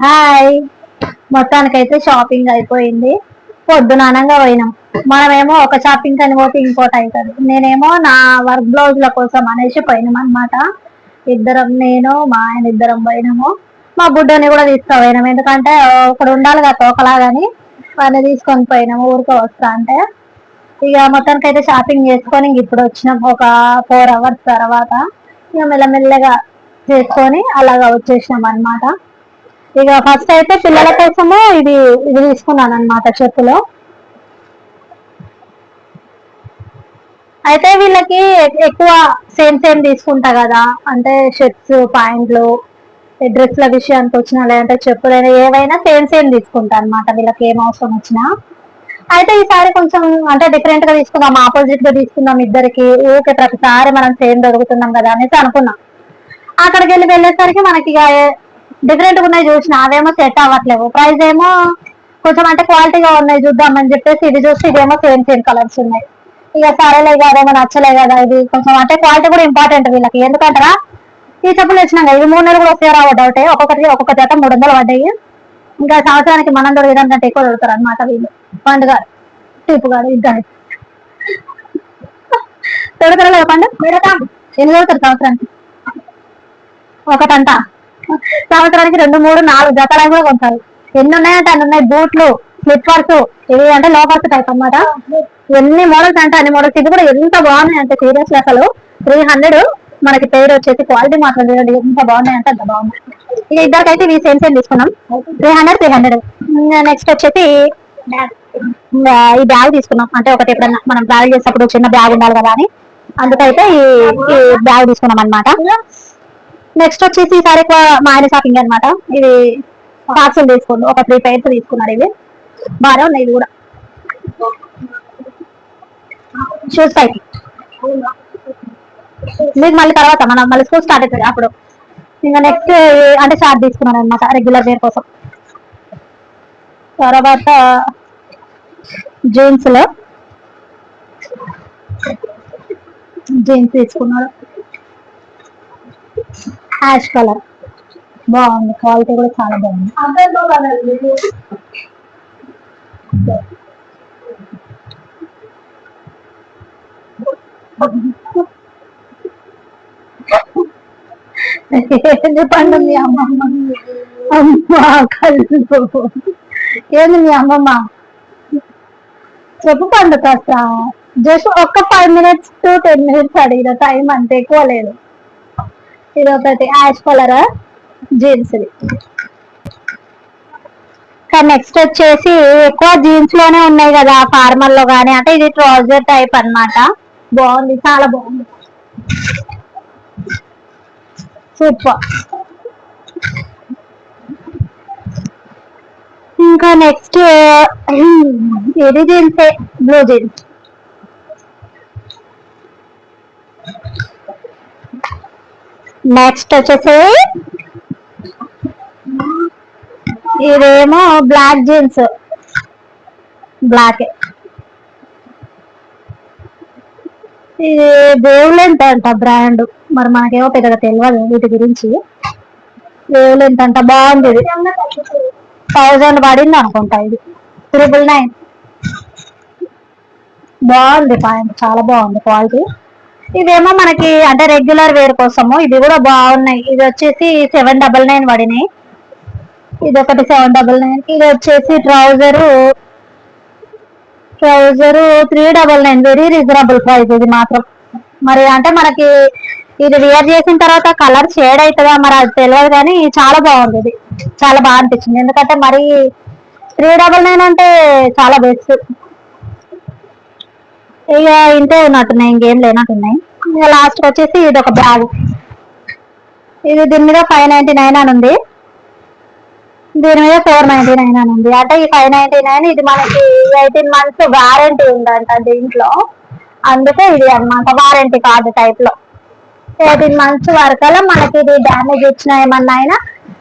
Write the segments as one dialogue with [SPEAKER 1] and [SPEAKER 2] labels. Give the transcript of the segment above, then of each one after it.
[SPEAKER 1] Hi. మొత్తానికైతే shopping అయిపోయింది. పొద్దునానంగా పోయినాం. మనమేమో ఒక షాపింగ్ అని పోతే ఇంకోటి అవుతుంది నేనేమో నా వర్క్ బ్లౌజ్ల కోసం అనేసి పోయినాం అనమాట ఇద్దరం నేను మా ఆయన ఇద్దరం పోయినాము. మా బుడ్డని కూడా తీసుకుపోయినాం. ఎందుకంటే ఒకడు ఉండాలి కదా తోకలాగాని వాడిని తీసుకొని పోయినాము ఊరికే వస్తా అంటే. ఇక మొత్తానికి అయితే షాపింగ్ చేసుకొని ఇంక ఇప్పుడు వచ్చినాం. ఒక ఫోర్ అవర్స్ తర్వాత ఇక మెల్లమెల్లగా చేసుకొని అలాగా వచ్చేసినాం అన్నమాట ఇక ఫస్ట్ అయితే పిల్లల కోసము ఇది ఇది తీసుకున్నాను అనమాట చెప్పులు. అయితే వీళ్ళకి ఎక్కువ సేమ్ సేమ్ తీసుకుంటా కదా. అంటే షర్ట్స్ ప్యాంట్లు డ్రెస్ల విషయానికి వచ్చినా లేదంటే చెప్పులైనా ఏవైనా సేమ్ సేమ్ తీసుకుంటా అనమాట వీళ్ళకి ఏం అవసరం వచ్చినా. అయితే ఈసారి కొంచెం అంటే డిఫరెంట్గా తీసుకుందాం ఆపోజిట్గా తీసుకుందాం ఇద్దరికి. ఊకే ప్రతిసారి మనం సేమ్ దొరుకుతున్నాం కదా అనేసి అనుకున్నాం. అక్కడికి వెళ్ళి వెళ్ళేసరికి మనకి ఇక డిఫరెంట్గా ఉన్నాయి చూసిన అవేమో సెట్ అవ్వట్లేవు. ప్రైస్ ఏమో కొంచెం అంటే క్వాలిటీగా ఉన్నాయి చూద్దామని చెప్పేసి ఇది చూసి ఇదేమో సేమ్ సేమ్ కలర్స్ ఉన్నాయి. ఇక సరేలే ఇక అదేమో నచ్చలే కదా ఇది. కొంచెం అంటే క్వాలిటీ కూడా ఇంపార్టెంట్ వీళ్ళకి. ఎందుకంటారా? ఈ చెప్పులు వచ్చినాం కదా ఇవి మూడు నెలలు కూడా వస్తే రావు డౌటే ఒక్కొక్కటి ఒక్కొక్క జత మూడు వందలు పడ్డాయి. ఇంకా సంవత్సరానికి మనం దొరికిన కంటే ఎక్కువ దొరుకుతారు అనమాట వీళ్ళు. పండుగ టిప్పు గారు ఇద్దరు దొరుకుతారా లేదా పండు? ఎన్ని దొరుకుతారు సంవత్సరానికి? ఒకటంట. సంవత్సరానికి రెండు మూడు నాలుగు జతలు కూడా కొంటారు. ఎన్ని ఉన్నాయంటే అన్ని ఉన్నాయి బూట్లు స్లిప్పర్స్ ఇవి అంటే లోపర్స్ టైప్ అన్నమాట. ఎన్ని మోడల్స్ అంటే అన్ని మోడల్స్ ఇది కూడా ఎంత బాగున్నాయి అంటే సీరియస్ అసలు. త్రీ హండ్రెడ్ మనకి పేరు వచ్చేసి క్వాలిటీ మాత్రం చూడండి. ఎంత బాగున్నాయి అంటే అంత బాగున్నాయి. ఇక ఇద్దరికైతే ఇవి సేమ్ సేమ్ తీసుకున్నాం. Three hundred three hundred next వచ్చేసి ఈ బ్యాగ్ తీసుకున్నాం. అంటే ఒకటి ఎప్పుడన్నా మనం ట్రావెల్ చేసేటప్పుడు చిన్న బ్యాగ్ ఉండాలి కదా అని. అందుకైతే ఈ ఈ బ్యాగ్ తీసుకున్నాం అన్నమాట. నెక్స్ట్ వచ్చేసి ఈసారి ఎక్కువ మా ఆయన షాపింగ్ అనమాట ఇది పార్సల్ తీసుకోండి. ఒక త్రీ పైర్స్ తీసుకున్నారు ఇవి. బాగా ఉన్నాయి ఇది కూడా. షూస్ పైకి మీకు మళ్ళీ తర్వాత మనం మళ్ళీ స్కూల్ స్టార్ట్ అవుతుంది అప్పుడు. ఇంకా నెక్స్ట్ అంటే షార్ట్ తీసుకున్నాను అనమాట రెగ్యులర్ వేర్ కోసం. తర్వాత జీన్స్లో. జీన్స్ తీసుకున్నారు. Ash colour. బాగుంది. క్వాలిటీ కూడా చాలా బాగుంది. చెప్పండి మీ అమ్మమ్మ అమ్మ కళ్ళు. ఏంది మీ అమ్మమ్మ? చెప్పు పండు కాస్త. జస్ట్ ఒక్క five minutes to ten minutes అడిగిన టైం అంతే ఎక్కువ లేదు. ఇది ఒకటి యాష్ కలర్ జీన్స్ ఇది నెక్స్ట్ వచ్చేసి ఎక్కువ జీన్స్లోనే ఉన్నాయి కదా ఫార్మల్లో గానీ అంటే ఇది ట్రౌజర్ టైప్ అన్నమాట. బాగుంది చాలా బాగుంది. సూపర్ ఇంకా నెక్స్ట్ ఇది జీన్సే? బ్లూ జీన్స్ నెక్స్ట్ వచ్చేసి ఇదేమో బ్లాక్ జీన్స్ బ్లాక్ ఇది వేవ్లెంత్ అంట బ్రాండ్ మరి మనకేమో పెద్దగా తెలియదు వీటి గురించి. వేవ్లెంత్ అంట బాగుంది ఇది థౌజండ్ పడింది అనుకుంటా ఇది. త్రిబుల్ నైన్ బాగుంది పాయింట్ చాలా బాగుంది క్వాలిటీ ఇవేమో మనకి అంటే రెగ్యులర్ వేర్ కోసము. ఇది కూడా బాగున్నాయి. ఇది వచ్చేసి సెవెన్ డబల్ నైన్ పడినాయి. ఇది ఒకటి సెవెన్ డబల్ నైన్ ఇది వచ్చేసి trouser trouser three double nine very reasonable price ఇది మాత్రం. మరి అంటే మనకి ఇది వేర్ చేసిన తర్వాత కలర్ షేడ్ అవుతుందా మరి అది తెలియదు కానీ చాలా బాగుంది ఇది. చాలా బాగా అనిపించింది. ఎందుకంటే మరి త్రీ డబల్ నైన్ అంటే చాలా బెస్ట్ ఇక ఇంతే ఉన్నట్టున్నాయి ఇంకేం లేనట్టున్నాయి. ఇక లాస్ట్ వచ్చేసి ఇది ఒక బ్యాగ్ ఇది దీని మీద ఫైవ్ నైన్టీ నైన్ అని ఉంది. దీని మీద ఫోర్ నైన్టీ నైన్ అని ఉంది. అంటే ఈ ఫైవ్ నైన్టీ నైన్ ఇది మనకి ఎయిటీన్ మంత్స్ వారంటీ ఉందంట దీంట్లో. అందుకే ఇది అన్నమాట వారంటీ కార్డు టైప్లో. ఎయిటీన్ మంత్స్ వరకల్లా మనకి ఇది డ్యామేజ్ ఇచ్చిన ఏమన్నా అయినా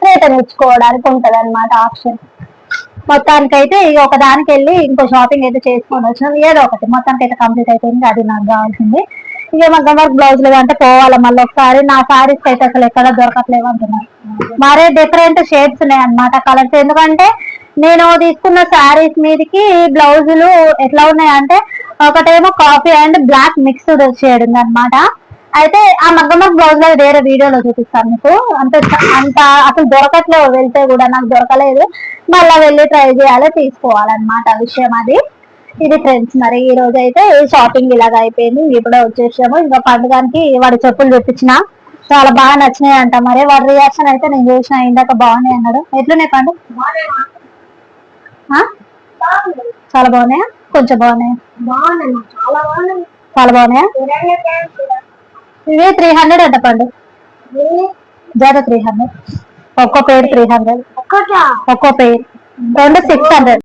[SPEAKER 1] రిటర్న్ ఇచ్చుకోవడానికి ఉంటది అనమాట ఆప్షన్ మొత్తానికి అయితే ఇక ఒక దానికి వెళ్ళి ఇంకో షాపింగ్ అయితే చేసుకొని వచ్చినాం. ఏదో ఒకటి. మొత్తానికి అయితే కంప్లీట్ అయిపోయింది అది నాకు కావాల్సింది. ఇక మగ్గం వర్క్ బ్లౌజ్ అంటే పోవాలి మళ్ళీ ఒకసారి. నా సారీస్ అయితే అసలు ఎక్కడ దొరకట్లేవు అంటున్నారు మరే డిఫరెంట్ షేడ్స్ ఉన్నాయి అనమాట కలర్స్ ఎందుకంటే నేను తీసుకున్న శారీస్ మీదకి బ్లౌజులు ఎట్లా ఉన్నాయంటే ఒకటేమో coffee and black mixed shade ఉంది అనమాట అయితే ఆ మగ్గం వర్క్ బ్లౌజ్లో వేరే వీడియోలో చూపిస్తాను మీకు. అంత అంత అసలు దొరకట్లేవు వెళ్తే కూడా నాకు దొరకలేదు. మళ్ళీ వెళ్ళి ట్రై చేయాలి తీసుకోవాలన్నమాట విషయం అది. ఇది ఫ్రెండ్స్ మరి ఈ రోజు అయితే షాపింగ్ ఇలాగ అయిపోయింది. ఇప్పుడే వచ్చేసాము. ఇంకా పండుగకి వాడి చెప్పులు తెప్పించిన. చాలా బాగా నచ్చినాయి అంట మరి. వాడి రియాక్షన్ అయితే నేను చూసిన ఇందాక బాగున్నాయి అన్నాడు. ఎట్లున్నాయి పండు? చాలా బాగున్నాయా? కొంచెం బాగున్నాయి?
[SPEAKER 2] చాలా బాగున్నాయా.
[SPEAKER 1] ఇవి త్రీ హండ్రెడ్ అంట పండు. జర త్రీ హండ్రెడ్ ఒక్కో పేరు త్రీ హండ్రెడ్ ఒక్కో పేరు. రెండు సిక్స్ హండ్రెడ్